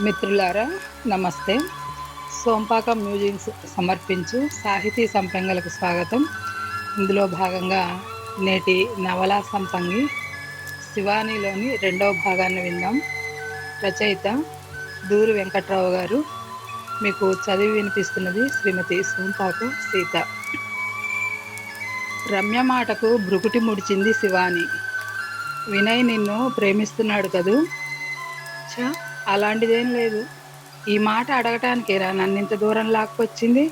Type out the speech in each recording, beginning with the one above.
మిత్రులారా నమస్తే. సోంపాక మ్యూజియంస్ సమర్పించు సాహితీ సంపంగలకు స్వాగతం. ఇందులో భాగంగా నేటి నవలా సంపంగి శివానీలోని రెండవ భాగాన్ని విందాం. రచయిత దూరు వెంకట్రావు గారు. మీకు చదివి వినిపిస్తున్నది శ్రీమతి సోంపాక సీత. రమ్య మాటకు భృకుటి ముడిచింది శివాని. వినయ్ నిన్ను ప్రేమిస్తున్నాడు కదూ? చా అలాంటిదేం లేదు. ఈ మాట అడగటానికేరా నన్ను ఇంత దూరం లాక్కొచ్చింది?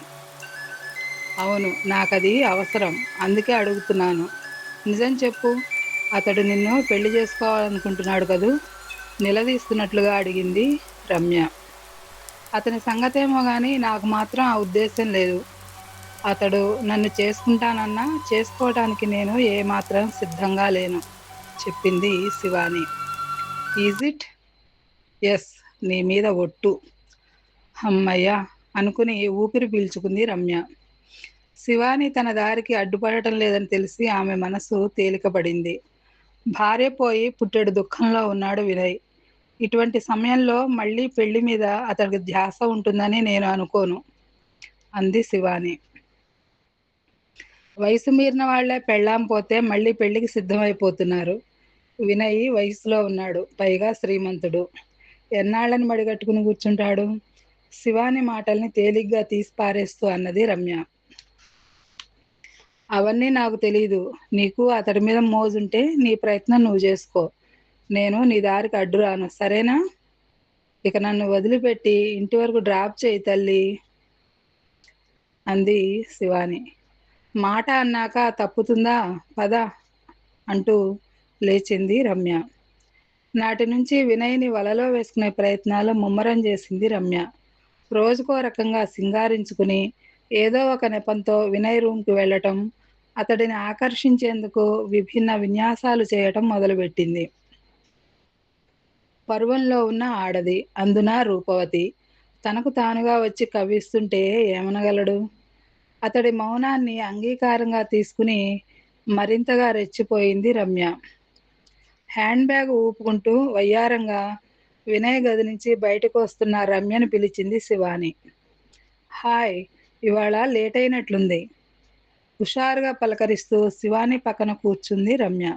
అవును నాకది అవసరం అందుకే అడుగుతున్నాను. నిజం చెప్పు అతడు నిన్ను పెళ్ళి చేసుకోవాలనుకుంటున్నాడు కదూ? నిలదీస్తున్నట్లుగా అడిగింది రమ్య. అతని సంగతేమో కానీ నాకు మాత్రం ఆ ఉద్దేశం లేదు. అతడు నన్ను చేసుకుంటానన్నా చేసుకోవటానికి నేను ఏమాత్రం సిద్ధంగా లేను చెప్పింది శివాని. ఈజ్ ఇట్ ఎస్ నీ మీద ఒట్టు. అమ్మయ్య అనుకుని ఊపిరి పీల్చుకుంది రమ్య. శివాని తన దారికి అడ్డుపడటం లేదని తెలిసి ఆమె మనసు తేలికపడింది. భార్య పోయి పుట్టెడు దుఃఖంలో ఉన్నాడు వినయ్. ఇటువంటి సమయంలో మళ్ళీ పెళ్ళి మీద అతడికి ధ్యాస ఉంటుందని నేను అనుకోను అంది శివాని. వయసు మీరిన వాళ్ళే పెళ్ళాం పోతే మళ్ళీ పెళ్ళికి సిద్ధమైపోతున్నారు. వినయ్ వయసులో ఉన్నాడు పైగా శ్రీమంతుడు. ఎన్నాళ్ళని మడిగట్టుకుని కూర్చుంటాడు? శివాని మాటల్ని తేలిగ్గా తీసిపారేస్తూ అన్నది రమ్య. అవన్నీ నాకు తెలియదు నీకు అతడి మీద మోజుంటే నీ ప్రయత్నం నువ్వు చేసుకో. నేను నీ దారికి అడ్డు రాను. సరేనా? ఇక నన్ను వదిలిపెట్టి ఇంటి వరకు డ్రాప్ చేయి తల్లి. అంది శివాని. మాట అన్నాక తప్పుతుందా? పద అంటూ లేచింది రమ్య. నాటి నుంచి వినయ్ని వలలో వేసుకునే ప్రయత్నాలు ముమ్మరం చేసింది రమ్య. రోజుకో రకంగా సింగారించుకుని ఏదో ఒక నెపంతో వినయ్ రూమ్కి వెళ్ళటం అతడిని ఆకర్షించేందుకు విభిన్న విన్యాసాలు చేయటం మొదలుపెట్టింది. పర్వంలో ఉన్న ఆడది అందున రూపవతి. తనకు తానుగా వచ్చి కవ్విస్తుంటే ఏమనగలడు? అతడి మౌనాన్ని అంగీకారంగా తీసుకుని మరింతగా రెచ్చిపోయింది రమ్య. హ్యాండ్ బ్యాగ్ ఊపుకుంటూ వయ్యారంగా వినయ్ గది నుంచి బయటకు వస్తున్న రమ్యను పిలిచింది శివాని. హాయ్ ఇవాళ లేట్ అయినట్లుంది హుషారుగా పలకరిస్తూ శివాని పక్కన కూర్చుంది రమ్య.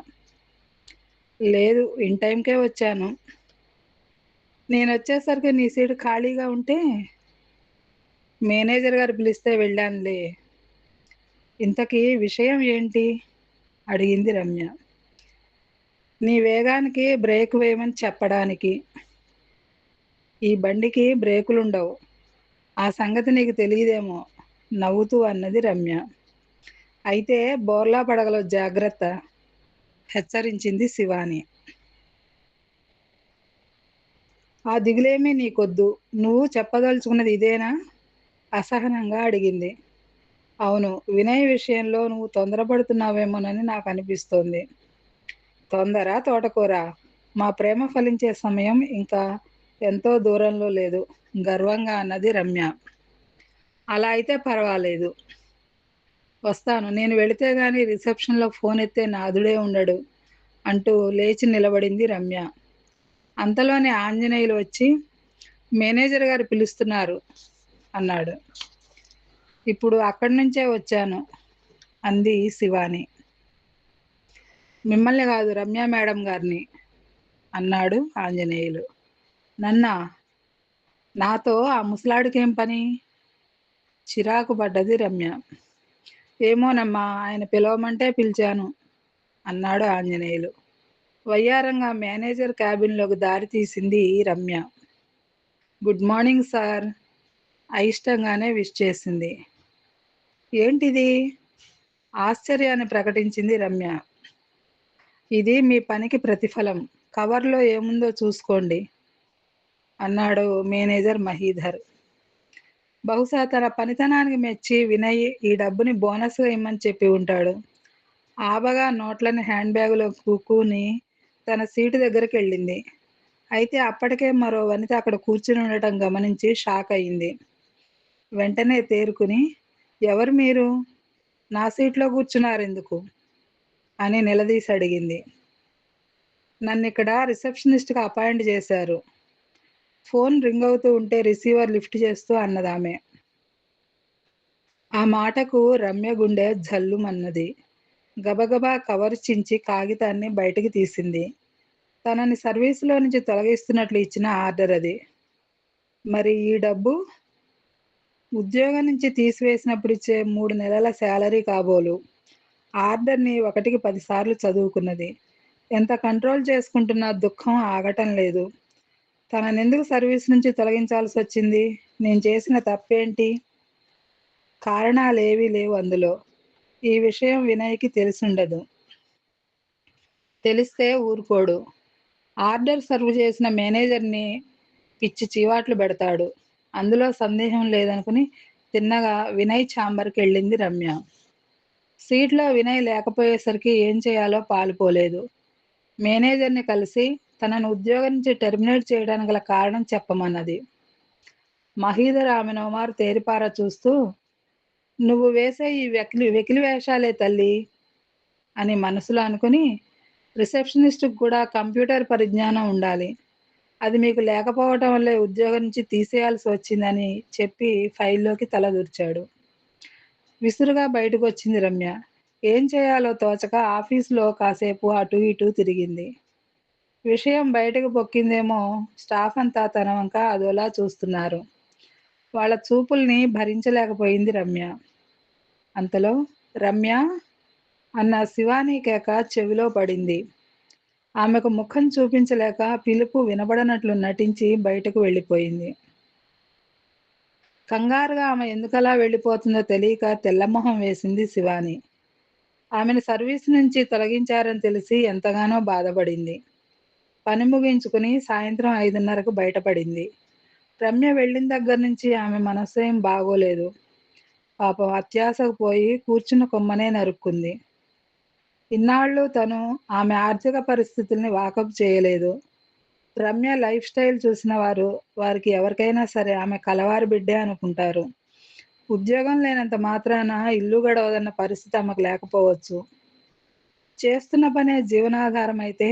లేదు ఇన్ టైంకే వచ్చాను. నేను వచ్చేసరికి నీ సీటు ఖాళీగా ఉంటే మేనేజర్ గారు పిలిస్తే వెళ్ళానులే. ఇంతకీ విషయం ఏంటి? అడిగింది రమ్య. నీ వేగానికి బ్రేక్ వేయమని చెప్పడానికి ఈ బండికి బ్రేకులు ఉండవు ఆ సంగతి నీకు తెలియదేమో. నవ్వుతూ అన్నది రమ్య. అయితే బోర్లా పడగలో జాగ్రత్త హెచ్చరించింది శివాని. ఆ దిగులేమీ నీకొద్దు. నువ్వు చెప్పదలుచుకున్నది ఇదేనా? అసహనంగా అడిగింది. అవును వినయ్ విషయంలో నువ్వు తొందరపడుతున్నావేమోనని నాకు అనిపిస్తోంది తొందర తోటకూర. మా ప్రేమ ఫలించే సమయం ఇంకా ఎంతో దూరంలో లేదు. గర్వంగా అన్నది రమ్య. అలా అయితే పర్వాలేదు. వస్తాను. నేను వెళితే గాని రిసెప్షన్లో ఫోన్ ఎత్తే నాదుడే ఉండడు అంటూ లేచి నిలబడింది రమ్య. అంతలోనే ఆంజనేయులు వచ్చి మేనేజర్ గారు పిలుస్తున్నారు అన్నాడు. ఇప్పుడు అక్కడి నుంచే వచ్చాను అంది శివాని. మిమ్మల్ని కాదు రమ్య మేడం గారిని అన్నాడు ఆంజనేయులు. నన్నా నాతో ఆ ముసలాడికేం పని? చిరాకు పడ్డది రమ్య. ఏమోనమ్మా ఆయన పిలవమంటే పిలిచాను అన్నాడు ఆంజనేయులు. వయ్యారంగా మేనేజర్ క్యాబిన్లోకి దారి తీసింది Ramya. Good morning sir. అయిష్టంగానే wish చేసింది. ఏంటిది? ఆశ్చర్యాన్ని ప్రకటించింది రమ్య. ఇది మీ పనికి ప్రతిఫలం. కవర్లో ఏముందో చూసుకోండి అన్నాడు మేనేజర్ మహీధర్. బహుశా తన పనితనానికి మెచ్చి వినయ్ ఈ డబ్బుని బోనస్గా ఇమ్మని చెప్పి ఉంటాడు. ఆబగా నోట్లని హ్యాండ్ బ్యాగులో కూకుని తన సీటు దగ్గరికి వెళ్ళింది. అయితే అప్పటికే మరో వనిత అక్కడ కూర్చుని ఉండటం గమనించి షాక్ అయింది. వెంటనే తేరుకుని ఎవరు మీరు? నా సీట్లో కూర్చున్నారు ఎందుకు అని నిలదీసి అడిగింది నన్ను ఇక్కడ రిసెప్షనిస్ట్గా అపాయింట్ చేశారు. ఫోన్ రింగ్ అవుతూ ఉంటే రిసీవర్ లిఫ్ట్ చేస్తూ అన్నదామె. ఆ మాటకు రమ్య గుండె జల్లుమన్నది. గబగబా కవర్ చించి కాగితాన్ని బయటకు తీసింది. తనని సర్వీసులో నుంచి తొలగిస్తున్నట్లు ఇచ్చిన ఆర్డర్ అది. మరి ఈ డబ్బు? ఉద్యోగం నుంచి తీసివేసినప్పుడు ఇచ్చే మూడు నెలల శాలరీ కాబోలు. ఆర్డర్ని ఒకటికి పదిసార్లు చదువుకున్నది. ఎంత కంట్రోల్ చేసుకుంటున్నా దుఃఖం ఆగటం లేదు. తననెందుకు సర్వీస్ నుంచి తొలగించాల్సి వచ్చింది? నేను చేసిన తప్పేంటి? కారణాలేవీ లేవు అందులో. ఈ విషయం వినయ్కి తెలిసుండదు. తెలిస్తే ఊరుకోడు. ఆర్డర్ సర్వ్ చేసిన మేనేజర్ని పిచ్చి చీవాట్లు పెడతాడు. అందులో సందేహం లేదనుకుని తిన్నగా వినయ్ ఛాంబర్కి వెళ్ళింది రమ్య. సీట్లో వినయ్ లేకపోయేసరికి ఏం చేయాలో పాలుపోలేదు. మేనేజర్ని కలిసి తనను ఉద్యోగం నుంచి టెర్మినేట్ చేయడానికి గల కారణం చెప్పమన్నది. మహీధర్ ఆమె నోమారు తేరిపార చూస్తూ నువ్వు వేసే ఈ వెకిలి వెకిలి వేషాలే తల్లి అని మనసులో అనుకుని రిసెప్షనిస్ట్కి కూడా కంప్యూటర్ పరిజ్ఞానం ఉండాలి. అది మీకు లేకపోవటం వల్లే ఉద్యోగం నుంచి తీసేయాల్సి వచ్చిందని చెప్పి ఫైల్లోకి తలదూర్చాడు విసురుగా బయటకు వచ్చింది రమ్య. ఏం చేయాలో తోచక ఆఫీసులో కాసేపు అటు ఇటు తిరిగింది. విషయం బయటకు పొక్కిందేమో స్టాఫ్ అంతా తన వంక అదోలా చూస్తున్నారు. వాళ్ళ చూపుల్ని భరించలేకపోయింది రమ్య. అంతలో రమ్య? అన్న శివాని కేక చెవిలో పడింది. ఆమెకు ముఖం చూపించలేక పిలుపు వినబడనట్లు నటించి బయటకు వెళ్ళిపోయింది. కంగారుగా ఆమె ఎందుకలా వెళ్ళిపోతుందో తెలియక తెల్లమొహం వేసింది శివాని. ఆమెను సర్వీస్ నుంచి తొలగించారని తెలిసి ఎంతగానో బాధపడింది. పని ముగించుకుని సాయంత్రం ఐదున్నరకు బయటపడింది. రమ్య వెళ్ళిన దగ్గర నుంచి ఆమె మనస్సు ఏం బాగోలేదు. పాపం అత్యాసకు పోయి కూర్చున్న కొమ్మనే నరుక్కుంది. ఇన్నాళ్ళు తను ఆమె ఆర్థిక పరిస్థితుల్ని వాకప్ చేయలేదు. రమ్య లైఫ్ స్టైల్ చూసిన వారు వారికి ఎవరికైనా సరే ఆమె కలవారి బిడ్డే అనుకుంటారు. ఉద్యోగం లేనంత మాత్రాన ఇల్లు గడవదన్న పరిస్థితి ఆమెకు లేకపోవచ్చు. చేస్తున్న పనే జీవనాధారం అయితే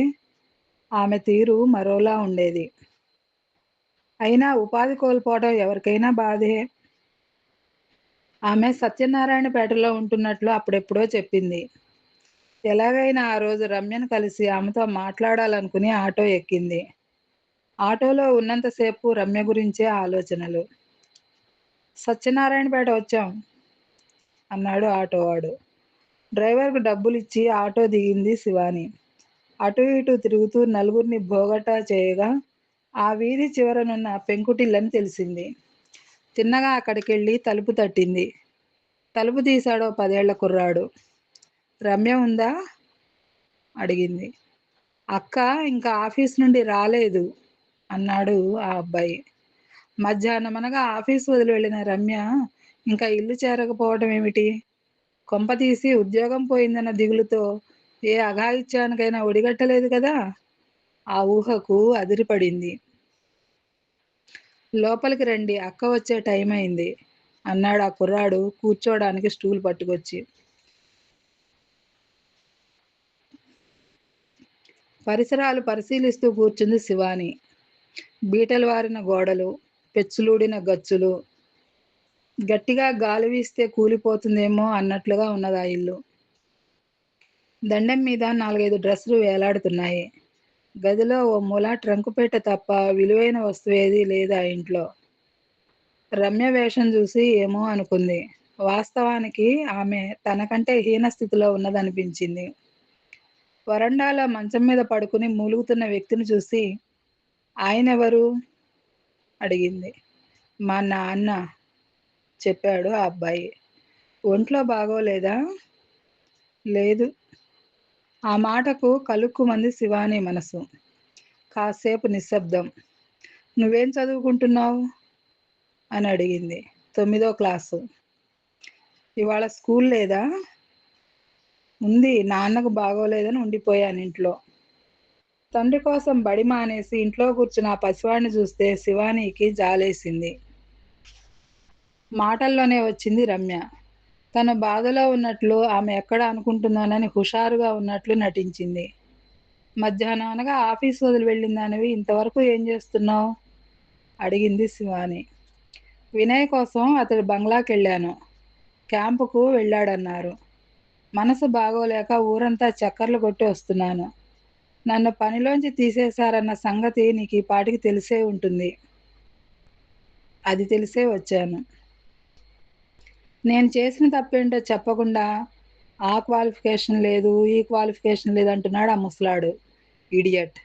ఆమె తీరు మరోలా ఉండేది. అయినా ఉపాధి కోల్పోవడం ఎవరికైనా బాధే. ఆమె సత్యనారాయణపేటలో ఉంటున్నట్లు అప్పుడెప్పుడో చెప్పింది. ఎలాగైనా ఆ రోజు రమ్యను కలిసి ఆమెతో మాట్లాడాలనుకుని ఆటో ఎక్కింది. ఆటోలో ఉన్నంతసేపు రమ్య గురించే ఆలోచనలు. సత్యనారాయణపేట వచ్చాం అన్నాడు ఆటోవాడు డ్రైవర్కు డబ్బులు ఇచ్చి ఆటో దిగింది శివాని. అటు ఇటు తిరుగుతూ నలుగురిని భోగటా చేయగా ఆ వీధి చివరనున్న పెంకుటిల్లని తెలిసింది. తిన్నగా అక్కడికి వెళ్ళి తలుపు తట్టింది. తలుపు తీశాడో పదేళ్ళ కుర్రాడు. రమ్య ఉందా? అడిగింది. అక్క ఇంకా ఆఫీస్ నుండి రాలేదు. అన్నాడు ఆ అబ్బాయి. మధ్యాహ్నం అనగా ఆఫీస్ వదిలి వెళ్ళిన రమ్య ఇంకా ఇల్లు చేరకపోవడం ఏమిటి? కొంప తీసి ఉద్యోగం పోయిందన్న దిగులుతో ఏ అఘాయిత్యానికైనా ఒడిగట్టలేదు కదా? ఆ ఊహకు అదిరిపడింది. లోపలికి రండి అక్క వచ్చే టైం అయింది అన్నాడు ఆ కుర్రాడు కూర్చోడానికి స్టూల్ పట్టుకొచ్చి. పరిసరాలు పరిశీలిస్తూ కూర్చుంది శివాని. బీటలు వారిన గోడలు పెచ్చులూడిన గచ్చులు. గట్టిగా గాలి వీస్తే కూలిపోతుందేమో అన్నట్లుగా ఉన్నది ఆ ఇల్లు. దండం మీద నాలుగైదు డ్రెస్సులు వేలాడుతున్నాయి. గదిలో ఓ మూల ట్రంకుపేట తప్ప విలువైన వస్తువు ఏది లేదు ఆ ఇంట్లో. రమ్య వేషం చూసి ఏమో అనుకుంది. వాస్తవానికి ఆమె తనకంటే హీన స్థితిలో ఉన్నదనిపించింది. వరండాలో మంచం మీద పడుకుని మూలుగుతున్న వ్యక్తిని చూసి ఆయన ఎవరు అడిగింది. మా నాన్న చెప్పాడు ఆ అబ్బాయి. ఒంట్లో బాగోలేదా? లేదు. ఆ మాటకు కలుక్కుమంది శివాని మనసు. కాసేపు నిశ్శబ్దం. నువ్వేం చదువుకుంటున్నావు? అని అడిగింది. తొమ్మిదో క్లాసు. ఇవాళ స్కూల్ లేదా? ఉంది. నాన్నకు బాగోలేదని ఉండిపోయాను ఇంట్లో. తండ్రి కోసం బడి మానేసి ఇంట్లో కూర్చున్న పసివాడిని చూస్తే శివానీకి జాలేసింది. మాటల్లోనే వచ్చింది రమ్య. తన బాధలో ఉన్నట్లు ఆమె ఎక్కడ అనుకుంటున్నానని హుషారుగా ఉన్నట్లు నటించింది. మధ్యాహ్నం అనగా ఆఫీస్ వదిలి వెళ్ళిందానివి ఇంతవరకు ఏం చేస్తున్నావు? అడిగింది శివాని. వినయ్ కోసం అతడి బంగ్లాకెళ్ళాను క్యాంపుకు వెళ్ళాడన్నారు. మనసు బాగోలేక ఊరంతా చక్కర్లు కొట్టి వస్తున్నాను. నన్ను పనిలోంచి తీసేశారన్న సంగతి నీకు ఈ పాటికి తెలిసే ఉంటుంది. అది తెలిసే వచ్చాను. నేను చేసిన తప్పేంటో చెప్పకుండా ఆ క్వాలిఫికేషన్ లేదు ఈ క్వాలిఫికేషన్ లేదు అంటున్నాడు ఆ ముసలాడు. ఇడియట్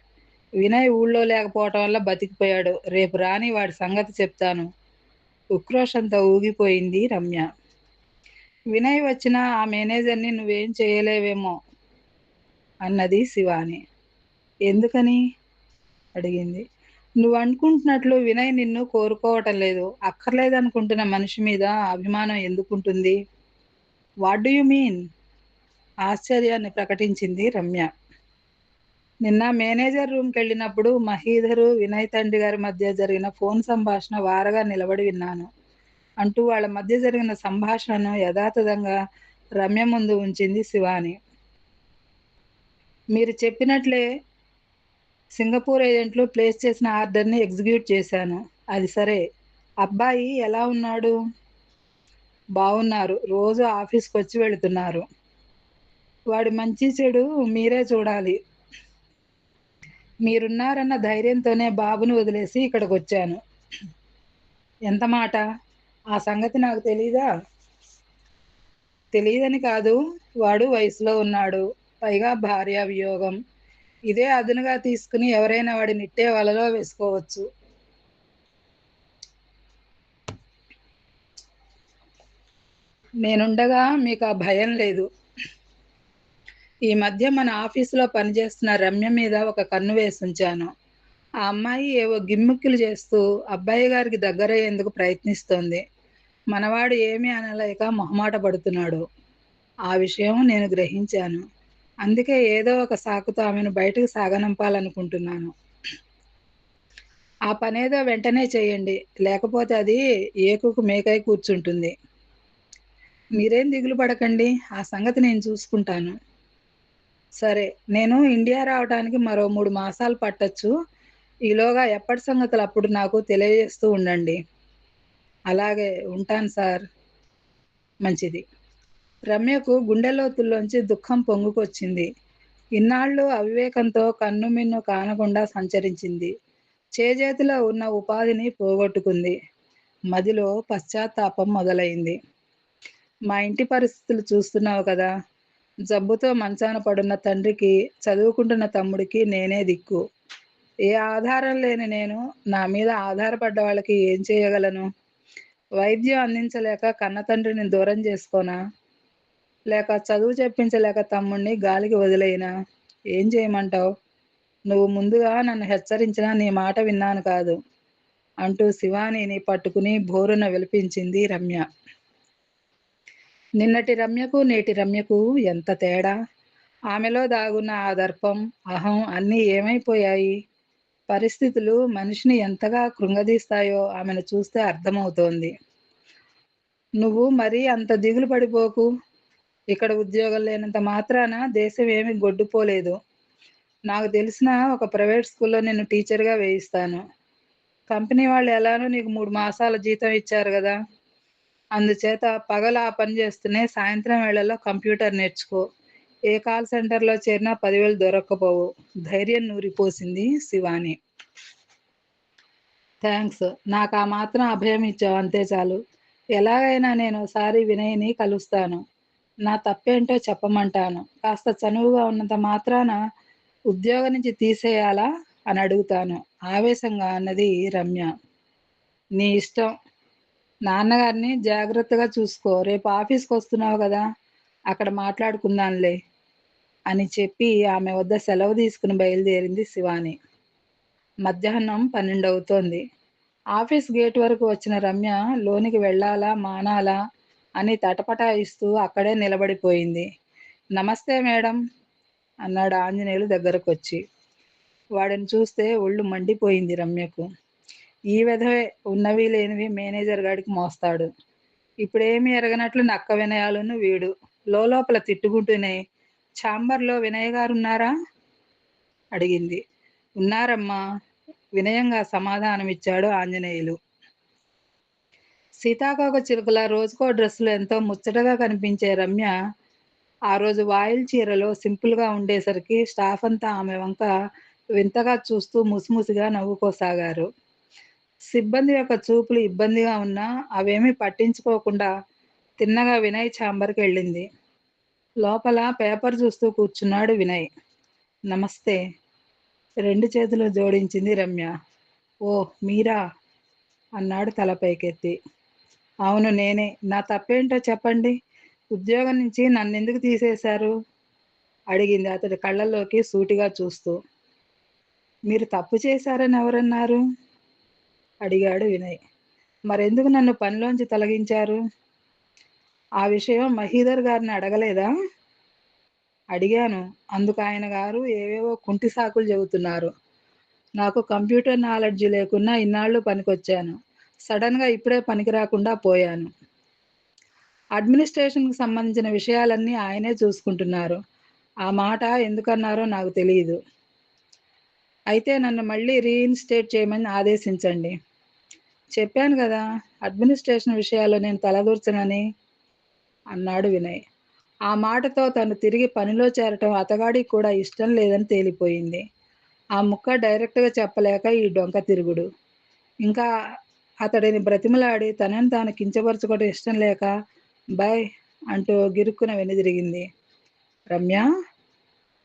వినయ్ ఊళ్ళో లేకపోవటం వల్ల బతికిపోయాడు. రేపు రాని వాడి సంగతి చెప్తాను. ఉక్రోషంతో ఊగిపోయింది రమ్య. వినయ్ వచ్చిన ఆ మేనేజర్ని నువ్వేం చేయలేవేమో అన్నది శివాని. ఎందుకని? అడిగింది. నువ్వు అనుకుంటున్నట్లు వినయ్ నిన్ను కోరుకోవటం లేదు. అక్కర్లేదు అనుకుంటున్న మనిషి మీద అభిమానం ఎందుకుంటుంది? వాట్ డూ యు మీన్ ఆశ్చర్యాన్ని ప్రకటించింది రమ్య. నిన్న మేనేజర్ రూమ్కి వెళ్ళినప్పుడు మహీధరు వినయ్ తండ్రి గారి మధ్య జరిగిన ఫోన్ సంభాషణ వారగా నిలబడి విన్నాను. అంటూ వాళ్ళ మధ్య జరిగిన సంభాషణను యథాతథంగా రమ్య ముందు ఉంచింది శివాని. మీరు చెప్పినట్లే సింగపూర్ ఏజెంట్లు ప్లేస్ చేసిన ఆర్డర్ని ఎగ్జిక్యూట్ చేశాను. అది సరే. అబ్బాయి ఎలా ఉన్నాడు? బాగున్నారు రోజు ఆఫీస్కి వచ్చి వెళుతున్నారు. వాడి మంచి చెడు మీరే చూడాలి. మీరున్నారన్న ధైర్యంతోనే బాబుని వదిలేసి ఇక్కడికి వచ్చాను ఎంత మాట? ఆ సంగతి నాకు తెలీదా? తెలియదని కాదు. వాడు వయసులో ఉన్నాడు. పైగా భార్య వియోగం. ఇదే అదునుగా తీసుకుని ఎవరైనా వాడి నిట్టే వలలో వేసుకోవచ్చు. నేనుండగా మీకు ఆ భయం లేదు. ఈ మధ్య మన ఆఫీసులో పనిచేస్తున్న రమ్య మీద ఒక కన్ను వేసి ఉంచాను. ఆ అమ్మాయి ఏవో గిమ్మిక్కులు చేస్తూ అబ్బాయి గారికి దగ్గరయ్యేందుకు ప్రయత్నిస్తోంది. మనవాడు ఏమీ అనలేక మొహమాట పడుతున్నాడు. ఆ విషయం నేను గ్రహించాను. అందుకే ఏదో ఒక సాకుతో ఆమెను బయటకు సాగనంపాలనుకుంటున్నాను. ఆ పనేదో వెంటనే చేయండి. లేకపోతే అది ఏకుకు మేకై కూర్చుంటుంది. మీరేం దిగులు పడకండి. ఆ సంగతి నేను చూసుకుంటాను. సరే నేను ఇండియా రావడానికి మరో మూడు మాసాలు పట్టచ్చు. ఈలోగా ఎప్పటి సంగతులు అప్పుడు నాకు తెలియజేస్తూ ఉండండి. అలాగే ఉంటాను సార్. మంచిది. రమ్యకు గుండెలోతుల్లోంచి దుఃఖం పొంగుకొచ్చింది. ఇన్నాళ్ళు అవివేకంతో కన్ను మిన్ను కానకుండా సంచరించింది. చేజేతిలో ఉన్న ఉపాధిని పోగొట్టుకుంది. మదిలో పశ్చాత్తాపం మొదలైంది. మా ఇంటి పరిస్థితులు చూస్తున్నావు కదా. జబ్బుతో మంచాన పడున్న తండ్రికి చదువుకుంటున్న తమ్ముడికి నేనే దిక్కు. ఏ ఆధారం లేని నేను నా మీద ఆధారపడ్డ వాళ్ళకి ఏం చేయగలను? వైద్యం అందించలేక కన్న తండ్రిని దూరం చేసుకోనా? లేక చదువు చెప్పించలేక తమ్ముడిని గాలికి వదిలేయినా? ఏం చేయమంటావు? నువ్వు ముందుగా నన్ను హెచ్చరించినా నీ మాట విన్నాను కాదు. అంటూ శివానీని పట్టుకుని బోరున విలిపించింది రమ్య. నిన్నటి రమ్యకు నేటి రమ్యకు ఎంత తేడా? ఆమెలో దాగున్న ఆ దర్పం అహం అన్నీ ఏమైపోయాయి? పరిస్థితులు మనిషిని ఎంతగా కృంగదీస్తాయో ఆమెను చూస్తే అర్థమవుతోంది. నువ్వు మరీ అంత దిగులు పడిపోకు. ఇక్కడ ఉద్యోగం లేనంత మాత్రాన దేశం ఏమి గొడ్డుపోలేదు. నాకు తెలిసిన ఒక ప్రైవేట్ స్కూల్లో నేను టీచర్గా వేయిస్తాను. కంపెనీ వాళ్ళు ఎలానో నీకు మూడు మాసాల జీతం ఇచ్చారు కదా. అందుచేత పగల ఆ పని చేస్తూనే సాయంత్రం వేళల్లో కంప్యూటర్ నేర్చుకో. ఏ కాల్ సెంటర్లో చేరినా పదివేలు దొరక్కపోవు. ధైర్యం నూరిపోసింది శివాని. థ్యాంక్స్ నాకు ఆ మాత్రం అభయం ఇచ్చావు అంతే చాలు. ఎలాగైనా నేను ఒకసారి వినయ్ని కలుస్తాను. నా తప్పేంటో చెప్పమంటాను. కాస్త చనువుగా ఉన్నంత మాత్రాన ఉద్యోగం నుంచి తీసేయాలా? అని అడుగుతాను. ఆవేశంగా అన్నది రమ్య. నీ ఇష్టం. నాన్నగారిని జాగ్రత్తగా చూసుకో. రేపు ఆఫీస్కి వస్తున్నావు కదా. అక్కడ మాట్లాడుకుందాంలే అని చెప్పి ఆమె వద్ద సెలవు తీసుకుని బయలుదేరింది శివాని. మధ్యాహ్నం పన్నెండు అవుతోంది ఆఫీస్ గేట్ వరకు వచ్చిన రమ్య లోనికి వెళ్ళాలా? మానాలా? అని తటపటాయిస్తూ అక్కడే నిలబడిపోయింది. నమస్తే మేడం అన్నాడు ఆంజనేయులు దగ్గరకు వచ్చి వాడిని చూస్తే ఒళ్ళు మండిపోయింది రమ్యకు. ఈ విధవే ఉన్నవి లేనివి మేనేజర్ గాడికి మోస్తాడు. ఇప్పుడేమి ఎరగనట్లు నక్క వినయాలను వీడు. లోపల తిట్టుకుంటూనే ఛాంబర్లో వినయ్ గారు ఉన్నారా అడిగింది. ఉన్నారమ్మా. వినయంగా సమాధానమిచ్చాడు ఆంజనేయులు. సీతాకోక చిలుకల రోజుకో డ్రెస్సులో ఎంతో ముచ్చటగా కనిపించే రమ్య ఆ రోజు వాయిల్ చీరలో సింపుల్గా ఉండేసరికి స్టాఫ్ అంతా ఆమె వంక వింతగా చూస్తూ ముసిముసిగా నవ్వుకోసాగారు. సిబ్బంది యొక్క చూపులు ఇబ్బందిగా ఉన్నా అవేమీ పట్టించుకోకుండా తిన్నగా వినయ్ ఛాంబర్కి వెళ్ళింది. లోపల పేపర్ చూస్తూ కూర్చున్నాడు వినయ్. నమస్తే. రెండు చేతులు జోడించింది రమ్య. ఓ మీరా అన్నాడు తల పైకెత్తి. అవును నేనే. నా తప్పేంటో చెప్పండి. ఉద్యోగం నుంచి నన్ను ఎందుకు తీసేశారు? అడిగింది అతడి కళ్ళల్లోకి సూటిగా చూస్తూ. మీరు తప్పు చేశారని ఎవరన్నారు? అడిగాడు వినయ్. మరెందుకు నన్ను పనిలోంచి తొలగించారు? ఆ విషయం మహీధర్ గారిని అడగలేదా? అడిగాను. అందుకు ఆయన గారు ఏవేవో కుంటి సాకులు చెబుతున్నారు. నాకు కంప్యూటర్ నాలెడ్జ్ లేకున్నా ఇన్నాళ్ళు పనికొచ్చాను. సడన్గా ఇప్పుడే పనికి రాకుండా పోయాను. అడ్మినిస్ట్రేషన్కి సంబంధించిన విషయాలన్నీ ఆయనే చూసుకుంటున్నారు. ఆ మాట ఎందుకన్నారో నాకు తెలియదు అయితే నన్ను మళ్ళీ రీఇన్స్టేట్ చేయమని ఆదేశించండి. చెప్పాను కదా అడ్మినిస్ట్రేషన్ విషయాల్లో నేను తలదూర్చనని అన్నాడు వినయ్. ఆ మాటతో తను తిరిగి పనిలో చేరటం అతగాడికి కూడా ఇష్టం లేదని తేలిపోయింది. ఆ ముక్క డైరెక్ట్గా చెప్పలేక ఈ డొంక తిరుగుడు. ఇంకా అతడిని బ్రతిమలాడి తనని తాను కించపరచుకోవడం ఇష్టం లేక బాయ్ అంటూ గిరుక్కున వెనుదిరిగింది రమ్య?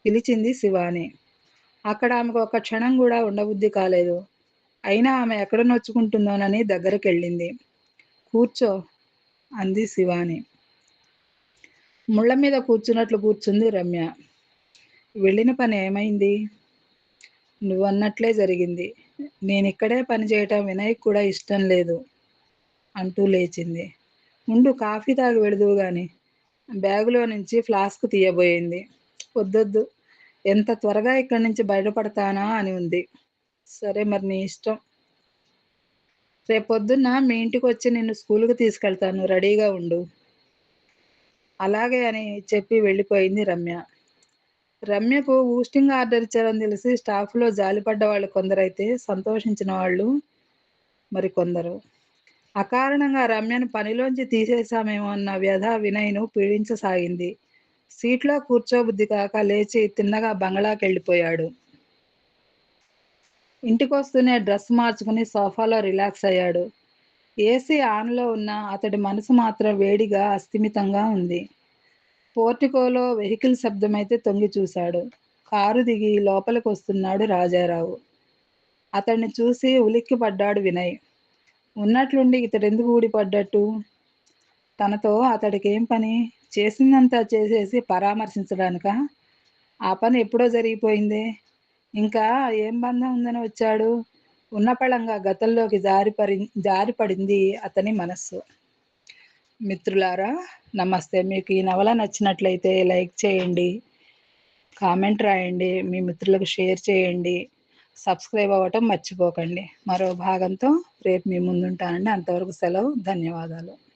పిలిచింది శివాని. అక్కడ ఆమెకు ఒక క్షణం కూడా ఉండబుద్ధి కాలేదు. అయినా ఆమె ఎక్కడ నొచ్చుకుంటుందోనని దగ్గరికి వెళ్ళింది కూర్చో అంది శివాని. ముళ్ళ మీద కూర్చున్నట్లు కూర్చుంది రమ్య. వెళ్ళిన పని ఏమైంది? నువ్వన్నట్లే జరిగింది. నేను ఇక్కడే పని చేయటం వినయ్ కూడా ఇష్టం లేదు అంటూ లేచింది. ముందు కాఫీ తాగి వెళదువు గాని బ్యాగులో నుంచి ఫ్లాస్క్ తీయబోయింది. వద్దొద్దు ఎంత త్వరగా ఇక్కడి నుంచి బయటపడతానా అని ఉంది. సరే మరి నీ ఇష్టం. రేపొద్దున్న మీ ఇంటికి వచ్చి నిన్ను స్కూల్కి తీసుకెళ్తాను రెడీగా ఉండు. అలాగే అని చెప్పి వెళ్ళిపోయింది రమ్య. రమ్యకు ఊస్టింగ్ ఆర్డర్ ఇచ్చారని తెలిసి స్టాఫ్లో జాలిపడ్డ వాళ్ళు కొందరైతే సంతోషించిన వాళ్ళు మరి కొందరు. అకారణంగా రమ్యను పనిలోంచి తీసేశామేమో అన్న వ్యధ వినయ్ను పీడించసాగింది. సీట్లో కూర్చోబుద్ధి కాక లేచి తిన్నగా బంగ్లాకి వెళ్ళిపోయాడు ఇంటికొస్తూనే డ్రెస్ మార్చుకుని సోఫాలో రిలాక్స్ అయ్యాడు. ఏసీ ఆన్లో ఉన్న అతడి మనసు మాత్రం వేడిగా అస్థిమితంగా ఉంది. పోర్టికోలో వెహికల్ శబ్దమైతే తొంగి చూశాడు. కారు దిగి లోపలికి వస్తున్నాడు రాజారావు. అతన్ని చూసి ఉలిక్కి పడ్డాడు వినయ్. ఉన్నట్లుండి ఇతడెందుకు ఊడిపడ్డట్టు? తనతో అతడికి ఏం పని? చేసిందంతా చేసేసి పరామర్శించడానిక? ఆ పని ఎప్పుడో జరిగిపోయిందే? ఇంకా ఏం బంధం ఉందని వచ్చాడు? ఉన్నపళంగా గతంలోకి జారిపరి జారిపడింది అతని మనస్సు. మిత్రులారా నమస్తే. మీకు ఈ నవల నచ్చినట్లయితే లైక్ చేయండి కామెంట్ రాయండి మీ మిత్రులకు షేర్ చేయండి సబ్స్క్రైబ్ అవ్వటం మర్చిపోకండి. మరో భాగంతో రేపు మీ ముందుంటానండి. అంతవరకు సెలవు ధన్యవాదాలు.